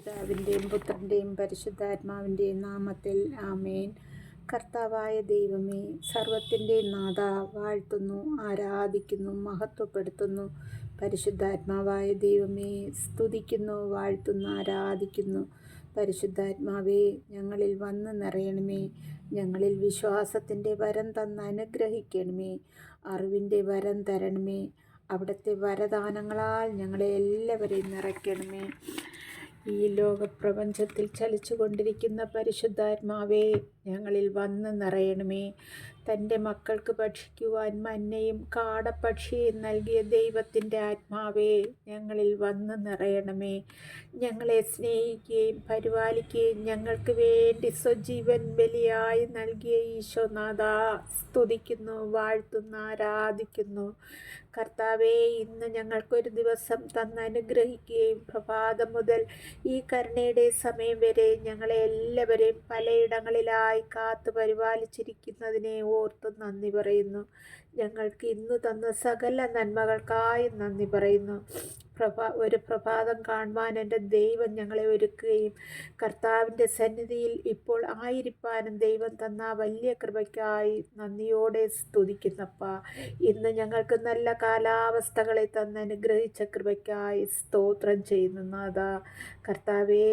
പിതാവിന്റെയും പുത്രന്റെയും പരിശുദ്ധാത്മാവിന്റെയും നാമത്തിൽ ആമേൻ. കർത്താവായ ദൈവമേ സർവത്തിന്റെ നാഥ വാഴ്ത്തുന്നു ആരാധിക്കുന്നു മഹത്വപ്പെടുത്തുന്നു. പരിശുദ്ധാത്മാവായ ദൈവമേ സ്തുതിക്കുന്നു വാഴ്ത്തുന്നു ആരാധിക്കുന്നു. പരിശുദ്ധാത്മാവേ ഞങ്ങളിൽ വന്ന് നിറയണമേ. ഞങ്ങളിൽ വിശ്വാസത്തിന്റെ വരം തന്ന് അനുഗ്രഹിക്കണമേ. അറിവിന്റെ വരം തരണമേ. അവിടുത്തെ വരദാനങ്ങളാൽ ഞങ്ങളെ എല്ലാവരെയും നിറയ്ക്കണമേ. ഈ ലോകപ്രപഞ്ചത്തിൽ ചലിച്ചു കൊണ്ടിരിക്കുന്ന പരിശുദ്ധാത്മാവേ ഞങ്ങളിൽ വന്ന് നിറയണമേ. തന്റെ മക്കൾക്ക് ഭക്ഷിക്കുവാൻ മന്നയും കാടപ്പക്ഷിയും നൽകിയ ദൈവത്തിന്റെ ആത്മാവേ ഞങ്ങളിൽ വന്ന് നിറയണമേ. ഞങ്ങളെ സ്നേഹിക്കുകയും പരിപാലിക്കുകയും ഞങ്ങൾക്ക് വേണ്ടി സ്വജീവൻ ബലിയായി നൽകിയ ഈശോനാഥ സ്തുതിക്കുന്നു വാഴ്ത്തുന്നു ആരാധിക്കുന്നു. കർത്താവേ ഇന്ന് ഞങ്ങൾക്കൊരു ദിവസം തന്ന് അനുഗ്രഹിക്കുകയും പ്രഭാതം മുതൽ ഈ കരുണയുടെ സമയം വരെ ഞങ്ങളെ എല്ലാവരെയും പലയിടങ്ങളിലായി കാത്തു പരിപാലിച്ചിരിക്കുന്നതിനെ ഓർത്ത് നന്ദി പറയുന്നു. ഞങ്ങൾക്ക് ഇന്ന് തന്ന സകല നന്മകൾക്കായി നന്ദി പറയുന്നു. പ്രഭാ ഒരു പ്രഭാതം കാണുവാൻ എന്റെ ദൈവം ഞങ്ങളെ ഒരുക്കുകയും കർത്താവിന്റെ സന്നിധിയിൽ ഇപ്പോൾ ആയിരിക്കാനും ദൈവം തന്ന വലിയ കൃപയ്ക്കായി നന്ദിയോടെ സ്തുതിക്കുന്നപ്പ. ഇന്ന് ഞങ്ങൾക്ക് നല്ല കാലാവസ്ഥകളെ തന്ന് അനുഗ്രഹിച്ച കൃപയ്ക്കായി സ്തോത്രം ചെയ്യുന്നു നാഥ. കർത്താവേ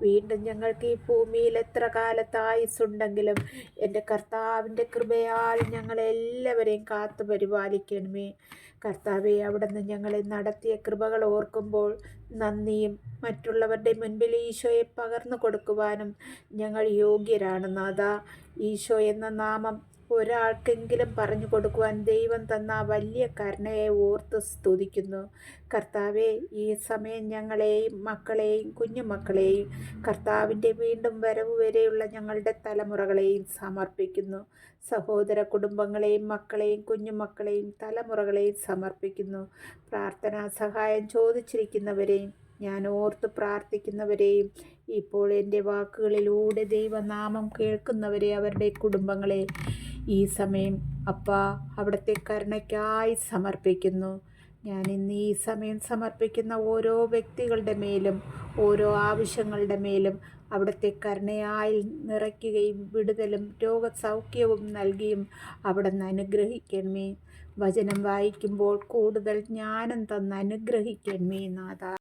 വീണ്ടും ഞങ്ങൾക്ക് ഈ ഭൂമിയിൽ എത്ര കാലത്തായുസുണ്ടെങ്കിലും എന്റെ കർത്താവിന്റെ കൃപയാൽ ഞങ്ങളെല്ലാവരെയും കാത്തു പരിപാലിക്കണമേ കർത്താവെ അവിടുന്ന് ഞങ്ങളെ നടത്തിയ കൃപകൾ ഓർക്കുമ്പോൾ നന്ദിയും മറ്റുള്ളവരുടെ മുൻപിൽ ഈശോയെ പകർന്നു കൊടുക്കുവാനും ഞങ്ങൾ യോഗ്യരാണ് നാഥ. ഈശോ എന്ന നാമം ഒരാൾക്കെങ്കിലും പറഞ്ഞു കൊടുക്കുവാൻ ദൈവം തന്ന വലിയ കരുണയെ ഓർത്ത് സ്തുതിക്കുന്നു. കർത്താവെ ഈ സമയം ഞങ്ങളെയും മക്കളെയും കുഞ്ഞുമക്കളെയും കർത്താവിന്റെ വീണ്ടും വരവ് വരെയുള്ള ഞങ്ങളുടെ തലമുറകളെയും സമർപ്പിക്കുന്നു. സഹോദര കുടുംബങ്ങളെയും മക്കളെയും കുഞ്ഞുമക്കളെയും തലമുറകളെയും സമർപ്പിക്കുന്നു. പ്രാർത്ഥനാ സഹായം ചോദിച്ചിരിക്കുന്നവരെയും ഞാൻ ഓർത്ത് പ്രാർത്ഥിക്കുന്നവരെയും ഇപ്പോൾ എന്റെ വാക്കുകളിലൂടെ ദൈവനാമം കേൾക്കുന്നവരെ അവരുടെ കുടുംബങ്ങളെ ഈ സമയം അപ്പ അവിടുത്തെ കരുണയ്ക്കായി സമർപ്പിക്കുന്നു. ഞാൻ ഇന്ന് ഈ സമയം സമർപ്പിക്കുന്ന ഓരോ വ്യക്തികളുടെ മേലും ഓരോ ആവശ്യങ്ങളുടെ മേലും അവിടുത്തെ കരുണയായി നിറയ്ക്കുകയും വിടുതലും രോഗസൗഖ്യവും നൽകിയും അവിടുന്ന് അനുഗ്രഹിക്കണമേ. വചനം വായിക്കുമ്പോൾ കൂടുതൽ ജ്ഞാനം തന്ന് അനുഗ്രഹിക്കണമേ നാഥ.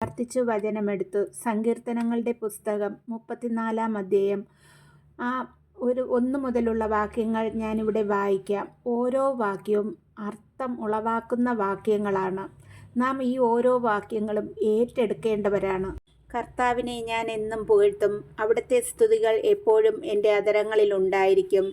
പ്രാർത്ഥിച്ചു വചനമെടുത്തു. സങ്കീർത്തനങ്ങളുടെ പുസ്തകം മുപ്പത്തിനാലാം അധ്യായം. ആ ഒരു ഒന്ന് മുതലുള്ള വാക്യങ്ങൾ ഞാനിവിടെ വായിക്കാം. ഓരോ വാക്യവും അർത്ഥം ഉളവാക്കുന്ന വാക്യങ്ങളാണ്. നാം ഈ ഓരോ വാക്യങ്ങളും ഏറ്റെടുക്കേണ്ടവരാണ്. കർത്താവിനെ ഞാൻ എന്നും പുകഴ്ത്തും. അവിടുത്തെ സ്തുതികൾ എപ്പോഴും എന്റെ അതരങ്ങളിൽ ഉണ്ടായിരിക്കും.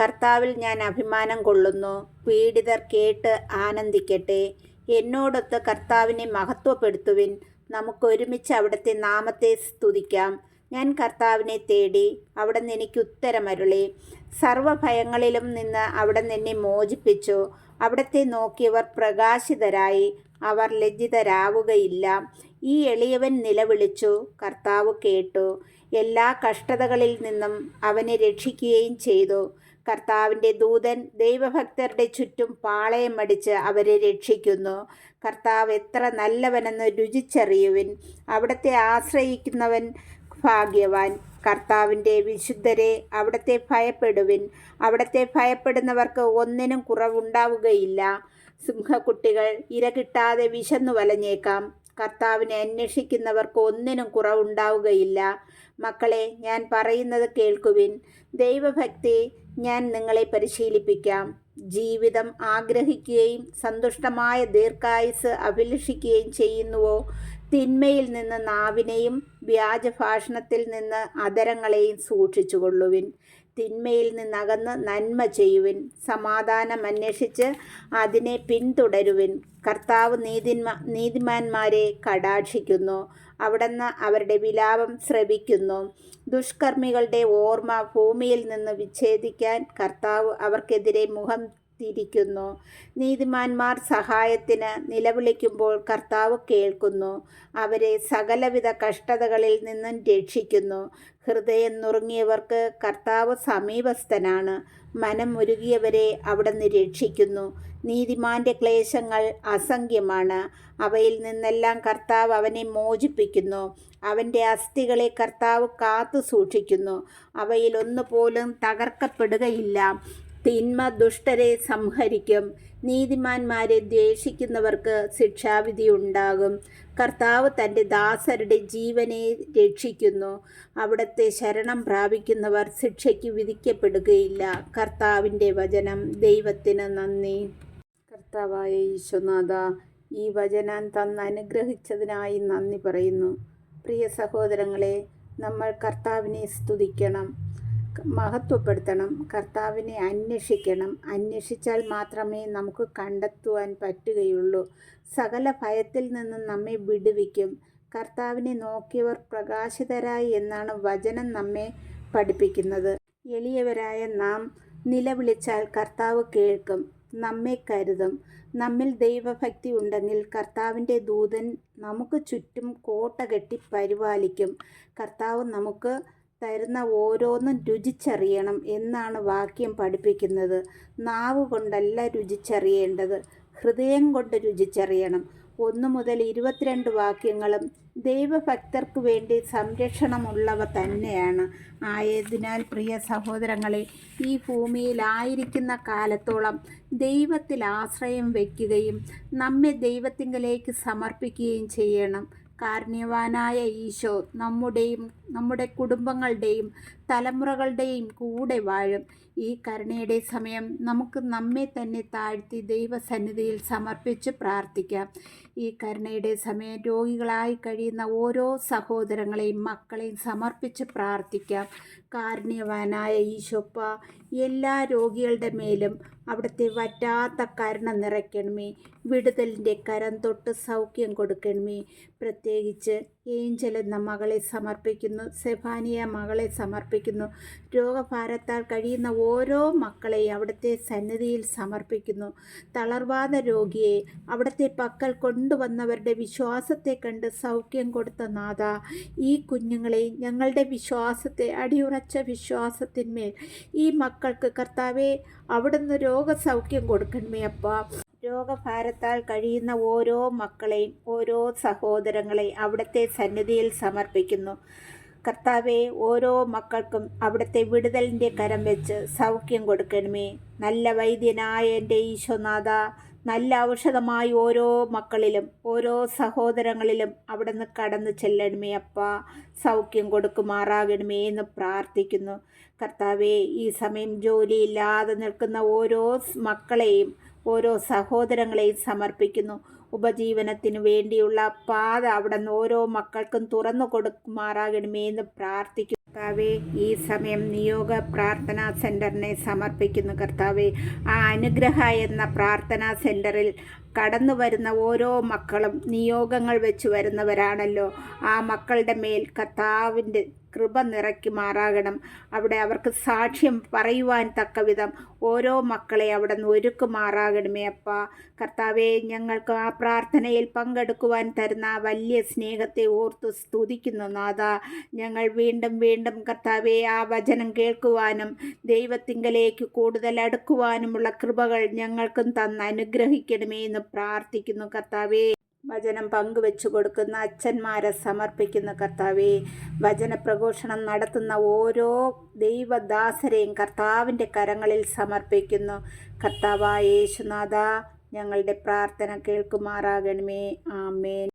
കർത്താവിൽ ഞാൻ അഭിമാനം കൊള്ളുന്നു. പീഡിതർ കേട്ട് ആനന്ദിക്കട്ടെ. എന്നോടൊത്ത് കർത്താവിനെ മഹത്വപ്പെടുത്തുവിൻ. നമുക്കൊരുമിച്ച് അവിടുത്തെ നാമത്തെ സ്തുതിക്കാം. ഞാൻ കർത്താവിനെ തേടി അവിടെ നിന്ന് എനിക്ക് ഉത്തരമരുളി സർവഭയങ്ങളിലും നിന്ന് അവിടെ എന്നെ മോചിപ്പിച്ചു. അവിടത്തെ നോക്കിയവർ പ്രകാശിതരായി. അവർ ലജ്ജിതരാവുകയില്ല. ഈ എളിയവൻ നിലവിളിച്ചു. കർത്താവ് കേട്ടു. എല്ലാ കഷ്ടതകളിൽ നിന്നും അവനെ രക്ഷിക്കുകയും ചെയ്തു. കർത്താവിന്റെ ദൂതൻ ദൈവഭക്തരുടെ ചുറ്റും പാളയമടിച്ച് അവരെ രക്ഷിക്കുന്നു. കർത്താവ് എത്ര നല്ലവനെന്ന് രുചിച്ചറിയുവിൻ. അവിടത്തെ ആശ്രയിക്കുന്നവൻ ഭാഗ്യവാൻ. കർത്താവിന്റെ വിശുദ്ധരെ അവിടത്തെ ഭയപ്പെടുവിൻ. അവിടത്തെ ഭയപ്പെടുന്നവർക്ക് ഒന്നിനും കുറവുണ്ടാവുകയില്ല. സിംഹക്കുട്ടികൾ ഇര കിട്ടാതെ വിശന്നു വലഞ്ഞേക്കാം. കർത്താവിനെ അന്വേഷിക്കുന്നവർക്ക് ഒന്നിനും കുറവുണ്ടാവുകയില്ല. മക്കളെ ഞാൻ പറയുന്നത് കേൾക്കുവിൻ. ദൈവഭക്തി ഞാൻ നിങ്ങളെ പരിശീലിപ്പിക്കാം. ജീവിതം ആഗ്രഹിക്കുകയും സന്തുഷ്ടമായ ദീർഘായുസ് അഭിലഷിക്കുകയും ചെയ്യുന്നുവോ? തിന്മയിൽ നിന്ന് നാവിനെയും വ്യാജഭാഷണത്തിൽ നിന്ന് അതരങ്ങളെയും സൂക്ഷിച്ചുകൊള്ളുവിൻ. തിന്മയിൽ നിന്നകന്ന് നന്മ ചെയ്യുവിൻ. സമാധാനം അന്വേഷിച്ച് അതിനെ പിന്തുടരുവിൻ. കർത്താവ് നീതിന്മാ നീതിമാന്മാരെ കടാക്ഷിക്കുന്നു. അവിടുന്ന് അവരുടെ വിലാപം ശ്രവിക്കുന്നു. ദുഷ്കർമ്മികളുടെ ഓർമ്മ ഭൂമിയിൽ നിന്ന് വിച്ഛേദിക്കാൻ കർത്താവ് അവർക്കെതിരെ മുഖം തിരിക്കുന്നു നീതിമാന്മാർ സഹായത്തിന് നിലവിളിക്കുമ്പോൾ കർത്താവ് കേൾക്കുന്നു. അവരെ സകലവിധ കഷ്ടതകളിൽ നിന്നും രക്ഷിക്കുന്നു. ഹൃദയം നുറുങ്ങിയവർക്ക് കർത്താവ് സമീപസ്ഥനാണ്. മനം മുരുകിയവരെ അവിടുന്ന് രക്ഷിക്കുന്നു. നീതിമാന്റെ ക്ലേശങ്ങൾ അസംഖ്യമാണ്. അവയിൽ നിന്നെല്ലാം കർത്താവ് അവനെ മോചിപ്പിക്കുന്നു. അവന്റെ അസ്ഥികളെ കർത്താവ് കാത്തു സൂക്ഷിക്കുന്നു അവയിൽ ഒന്നുപോലും തകർക്കപ്പെടുകയില്ല. തിന്മ ദുഷ്ടരെ സംഹരിക്കും. നീതിമാന്മാരെ ദ്വേഷിക്കുന്നവർക്ക് ശിക്ഷാവിധി ഉണ്ടാകും. കർത്താവ് തന്റെ ദാസരുടെ ജീവനെ രക്ഷിക്കുന്നു. അവിടുത്തെ ശരണം പ്രാപിക്കുന്നവർ ശിക്ഷയ്ക്ക് വിധിക്കപ്പെടുകയില്ല. കർത്താവിന്റെ വചനം ദൈവത്തിന് നന്ദി. കർത്താവായ ഈശ്വനാഥ ഈ വചനം തന്ന് അനുഗ്രഹിച്ചതിനായി നന്ദി പറയുന്നു. പ്രിയ സഹോദരങ്ങളെ നമ്മൾ കർത്താവിനെ സ്തുതിക്കണം. മഹത്വപ്പെടുത്തണം. കർത്താവിനെ അന്വേഷിക്കണം. അന്വേഷിച്ചാൽ മാത്രമേ നമുക്ക് കണ്ടെത്തുവാൻ പറ്റുകയുള്ളൂ. സകല ഭയത്തിൽ നിന്നും നമ്മെ വിടുവിക്കും. കർത്താവിനെ നോക്കിയവർ പ്രകാശിതരായി എന്നാണ് വചനം നമ്മെ പഠിപ്പിക്കുന്നത്. എളിയവരായ നാം നിലവിളിച്ചാൽ കർത്താവ് കേൾക്കും. നമ്മെ കരുതും. നമ്മിൽ ദൈവഭക്തി ഉണ്ടെങ്കിൽ കർത്താവിന്റെ ദൂതൻ നമുക്ക് ചുറ്റും കോട്ട കെട്ടി പരിപാലിക്കും. കർത്താവ് നമുക്ക് തരുന്ന ഓരോന്നും രുചിച്ചറിയണം എന്നാണ് വാക്യം പഠിപ്പിക്കുന്നത്. നാവ് കൊണ്ടല്ല രുചിച്ചറിയേണ്ടത്. ഹൃദയം കൊണ്ട് രുചിച്ചറിയണം. ഒന്ന് മുതൽ ഇരുപത്തിരണ്ട് വാക്യങ്ങളും ദൈവഭക്തർക്ക് വേണ്ടി സംരക്ഷണമുള്ളവ തന്നെയാണ്. ആയതിനാൽ പ്രിയ സഹോദരങ്ങളെ ഈ ഭൂമിയിലായിരിക്കുന്ന കാലത്തോളം ദൈവത്തിൽ ആശ്രയം വയ്ക്കുകയും നമ്മെ ദൈവത്തിങ്കലേക്ക് സമർപ്പിക്കുകയും ചെയ്യണം. കാരുണ്യവാനായ ഈശോ നമ്മുടെയും നമ്മുടെ കുടുംബങ്ങളുടെയും തലമുറകളുടെയും കൂടെ വാഴും. ഈ കരുണയുടെ സമയം നമുക്ക് നമ്മെ തന്നെ താഴ്ത്തി ദൈവസന്നിധിയിൽ സമർപ്പിച്ച് പ്രാർത്ഥിക്കാം. ഈ കരുണയുടെ സമയം രോഗികളായി കഴിയുന്ന ഓരോ സഹോദരങ്ങളെയും മക്കളെയും സമർപ്പിച്ച് പ്രാർത്ഥിക്കാം. കാരുണ്യവാനായ ഈശോപ്പ എല്ലാ രോഗികളുടെ മേലും അവിടുത്തെ വറ്റാത്ത കരുണ നിറയ്ക്കണമേ. വിടുതലിന്റെ കരം തൊട്ട് സൗഖ്യം കൊടുക്കണമേ. പ്രത്യേകിച്ച് ഏഞ്ചൽ എന്ന മകളെ സമർപ്പിക്കുന്നു സെഫാനിയ മകളെ സമർപ്പിക്കുന്നു. രോഗഭാരത്താൽ കഴിയുന്ന ഓരോ മക്കളെയും അവിടുത്തെ സന്നിധിയിൽ സമർപ്പിക്കുന്നു. തളർവാദ രോഗിയെ അവിടുത്തെ പക്കൽ കൊണ്ടുവന്നവരുടെ വിശ്വാസത്തെ കണ്ട് സൗഖ്യം കൊടുത്ത നാഥ ഈ കുഞ്ഞുങ്ങളെ ഞങ്ങളുടെ വിശ്വാസത്തെ അടിയുറച്ച വിശ്വാസത്തിന്മേൽ ഈ മക്കൾക്ക് കർത്താവെ അവിടുന്ന് രോഗസൗഖ്യം കൊടുക്കണമേ അപ്പ. രോഗഭാരത്താൽ കഴിയുന്ന ഓരോ മക്കളെയും ഓരോ സഹോദരങ്ങളെ അവിടുത്തെ സന്നിധിയിൽ സമർപ്പിക്കുന്നു. കർത്താവെ ഓരോ മക്കൾക്കും അവിടുത്തെ വിടുതലിന്റെ കരം വെച്ച് സൗഖ്യം കൊടുക്കണമേ. നല്ല വൈദ്യനായ എന്റെ ഈശോനാഥ നല്ല ഔഷധമായി ഓരോ മക്കളിലും ഓരോ സഹോദരങ്ങളിലും അവിടുന്ന് കടന്നു ചെല്ലണമേ അപ്പ. സൗഖ്യം കൊടുക്കുമാറാകണമേ എന്ന് പ്രാർത്ഥിക്കുന്നു. കർത്താവെ ഈ സമയം ജോലിയില്ലാതെ നിൽക്കുന്ന ഓരോ മക്കളെയും ഓരോ സഹോദരങ്ങളെയും സമർപ്പിക്കുന്നു. ഉപജീവനത്തിന് വേണ്ടിയുള്ള പാത അവിടെ നിന്ന് ഓരോ മക്കൾക്കും തുറന്നു കൊടുക്കുമാറാകണമേ എന്ന് പ്രാർത്ഥിക്കുന്നു. കർത്താവെ ഈ സമയം നിയോഗ പ്രാർത്ഥനാ സെന്ററിനെ സമർപ്പിക്കുന്നു കർത്താവെ. ആ അനുഗ്രഹ എന്ന പ്രാർത്ഥനാ സെന്ററിൽ കടന്നു വരുന്ന ഓരോ മക്കളും നിയോഗങ്ങൾ വെച്ച് വരുന്നവരാണല്ലോ. ആ മക്കളുടെ മേൽ കർത്താവിന്റെ കൃപ നിറയ്ക്കുമാറാകണം അവിടെ അവർക്ക് സാക്ഷ്യം പറയുവാൻ തക്കവിധം ഓരോ മക്കളെ അവിടെ നിന്ന് ഒരുക്കുമാറാകണമേ അപ്പ. കർത്താവെ ഞങ്ങൾക്ക് ആ പ്രാർത്ഥനയിൽ പങ്കെടുക്കുവാൻ തരുന്ന വലിയ സ്നേഹത്തെ ഓർത്ത് സ്തുതിക്കുന്നു നാഥ. ഞങ്ങൾ വീണ്ടും വീണ്ടും കർത്താവെ ആ വചനം കേൾക്കുവാനും ദൈവത്തിങ്കലേക്ക് കൂടുതൽ അടുക്കുവാനുമുള്ള കൃപകൾ ഞങ്ങൾക്കും തന്ന് അനുഗ്രഹിക്കണമേ എന്ന് പ്രാർത്ഥിക്കുന്നു കർത്താവേ. വചനം പങ്കുവെച്ചു കൊടുക്കുന്ന അച്ഛന്മാരെ സമർപ്പിക്കുന്ന കർത്താവേ വചനപ്രഘോഷണം നടത്തുന്ന ഓരോ ദൈവദാസരെയും കർത്താവിന്റെ കരങ്ങളിൽ സമർപ്പിക്കുന്നു. കർത്താവായ യേശുനാഥ ഞങ്ങളുടെ പ്രാർത്ഥന കേൾക്കുമാറാകണമേ. ആമേൻ.